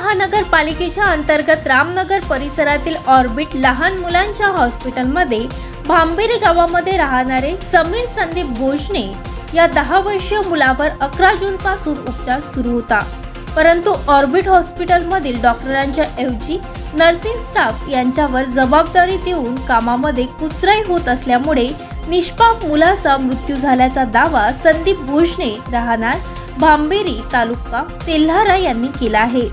महानगरपालिकेच्या अंतर्गत रामनगर परिसरातील ऑर्बिट लहान मुलांच्या हॉस्पिटलमध्ये भांबेरी गावामध्ये राहणारे समीर संदीप भोजने या दहा वर्षीय मुलावर अकरा जूनपासून उपचार सुरू होता. परंतु ऑर्बिट हॉस्पिटलमधील डॉक्टरांच्या ऐवजी नर्सिंग स्टाफ यांच्यावर जबाबदारी देऊन कामामध्ये कुचराई होत असल्यामुळे निष्पाप मुलाचा मृत्यू झाल्याचा दावा संदीप भोजने राहणार भांबेरी तालुका तेल्हारा यांनी केला आहे.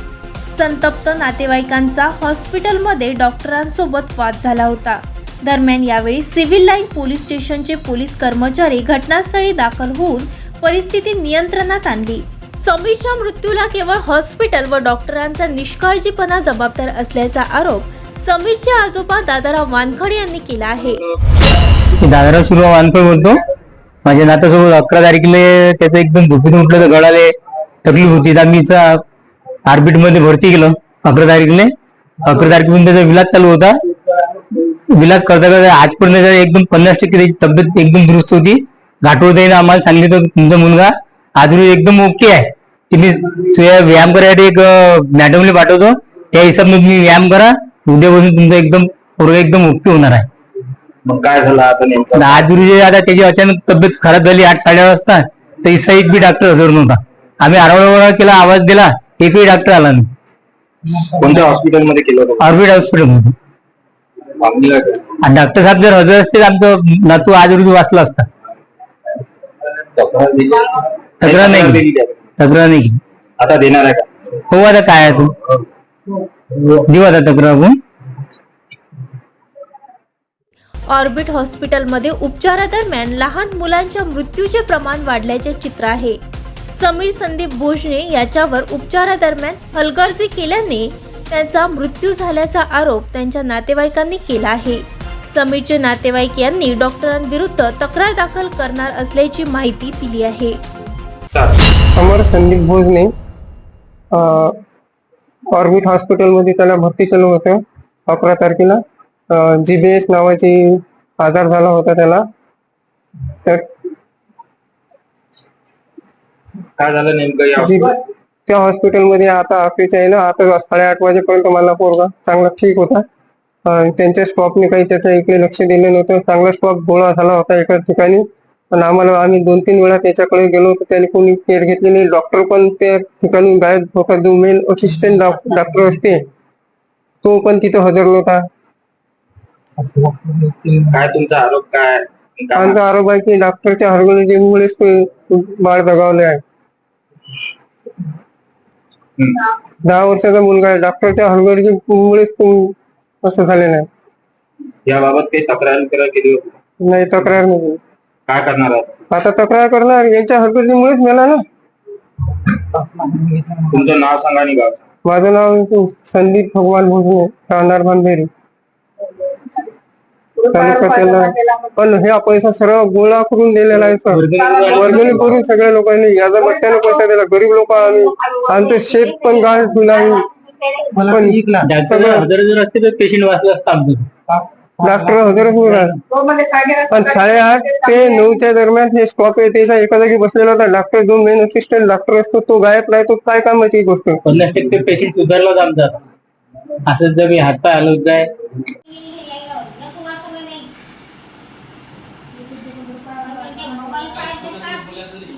संतप्त नातेवाईकांचा हॉस्पिटलमध्ये डॉक्टरांसोबत वाद झाला होता. दरम्यान यावेळी सिव्हिल लाईन पोलीस स्टेशनचे पोलीस कर्मचारी घटनास्थळी दाखल होऊन परिस्थिती नियंत्रणात आणली. समीरच्या मृत्यूला केवळ हॉस्पिटल व डॉक्टरांचा निष्काळजीपणा जबाबदार असल्याचा आरोप समीरचे आजोबा दादाराव वानखडे यांनी केला आहे. मी दादाराव शिरवा वानखड बोलतो. माझ्या नात्यासोबत अकरा तारखेला त्याचं एकदम झोपेतून उठलं तर गळाले तकलीफ होती. तर आम्ही ऑर्बिटमध्ये भरती केलं अकरा तारखेला. अकरा तारखेपासून त्याचा विलाज चालू होता विलाज करता करता आजपर्यंत एकदम पन्नास टक्के त्याची तब्येत एकदम दुरुस्त होती. घाटवताईनं आम्हाला सांगितलं तुमचा मुलगा आज एकदम ओके आहे. तुम्ही व्यायाम करायसाठी एक मॅडमला पाठवतो. त्या हिशोबाने तुम्ही व्यायाम करा. उद्यापासून तुमचं एकदम पोरगा एकदम ओके होणार आहे. मग काय झालं आता नेमकं? आता त्याची अचानक तब्येत खराब झाली आठ साडे वाजता. तर इसा एक बी डॉक्टर हजर नव्हता. आम्ही आरवडा केला आवाज दिला. एकही डॉक्टर आला नाही. कोणत्या हॉस्पिटलमध्ये केलं होतं? ऑर्बिट हॉस्पिटलमध्ये. मागणी काय केली? आणि डॉक्टर साहेब जर हजर असते तर आमचं नातू आज रोजी वाचला असता. तक्रार दिली? तक्रार नाही दिली केली. का? तक्रार नाही केली. आता देणार आहे का? हो आता काय आहे तू? देऊ आता तक्रार आपण. ऑर्बिट हॉस्पिटलमध्ये उपचारादरम्यान लहान मुलांच्या मृत्यूचे प्रमाण वाढल्याचे चित्र आहे. समीर संदीप भोजने याच्यावर उपचारादरम्यान हलगर्जी केल्याने त्यांचा मृत्यू झाल्याचा आरोप त्यांच्या नातेवाईकांनी केला आहे. समीरचे नातेवाईक यांनी डॉक्टरांविरुद्ध तक्रार दाखल करणार असल्याची माहिती दिली आहे. समर संदीप भोजने ऑर्बिट हॉस्पिटलमध्ये त्याला भरती केलं होतं अकरा तारखेला. जी बी एस नावाची आजार झाला होता त्याला. तर काय झालं नेमकं या जी त्या हॉस्पिटलमध्ये आता अखेरच्या आहे ना आता साडेआठ वाजेपर्यंत मला पोरगा चांगला ठीक होता. अं, त्यांच्या स्टॉकने काही त्याच्या इकडे लक्ष दिलं नव्हतं. चांगला स्टॉक गोळा झाला होता एका ठिकाणी. पण आम्हाला आम्ही दोन तीन वेळा त्याच्याकडे गेलो तर त्याने कोणी केअर घेतली नाही. डॉक्टर पण त्या ठिकाणी गायब होता जो मेन असिस्टंट डॉक्टर असते. तो पण तिथे हजर नव्हता. काय तुमचा आरोप काय? आमचा आरोप आहे की डॉक्टरच्या हरगळीमुळेच ते बाळ दगावले आहे. दहा वर्षाचा मुलगा आहे. डॉक्टरच्या हरगळीमुळेच तो असं झालेलं आहे याबाबत काही तक्रार बिक्रार केली होती? नाही तक्रार नाही काय करणार आहात? आता तक्रार करणार. यांच्या मेला ना. तुमचं नाव सांगा आणि गाव सांगा. माझं नाव संदीप भगवान भोजने राहणार भांबेरी पण हे पैसा सर्व गोळा करून दिलेला आहे सर. वर्गणी करून सगळ्या लोकांनी याचा बट्ट्याने पैसा दिला. गरीब लोक आम्ही आमचं शेत पण गाळ आम्ही पण डॉक्टर सगळं हजर जर असते तर पेशंट वाचला असता आमचं. डॉक्टर हजरच होणार. पण साडेआठ ते नऊच्या दरम्यान हे स्टॉक आहे त्याचा एका जागी बसलेला होता. डॉक्टर जो मेन असिस्टंट डॉक्टर असतो तो गायब नाही तो काय कामाची गोष्ट? पन्नास टक्के पेशंट सुधारलाच आमचा. असं जर मी हातपाय हलवत जाय. Mau balik?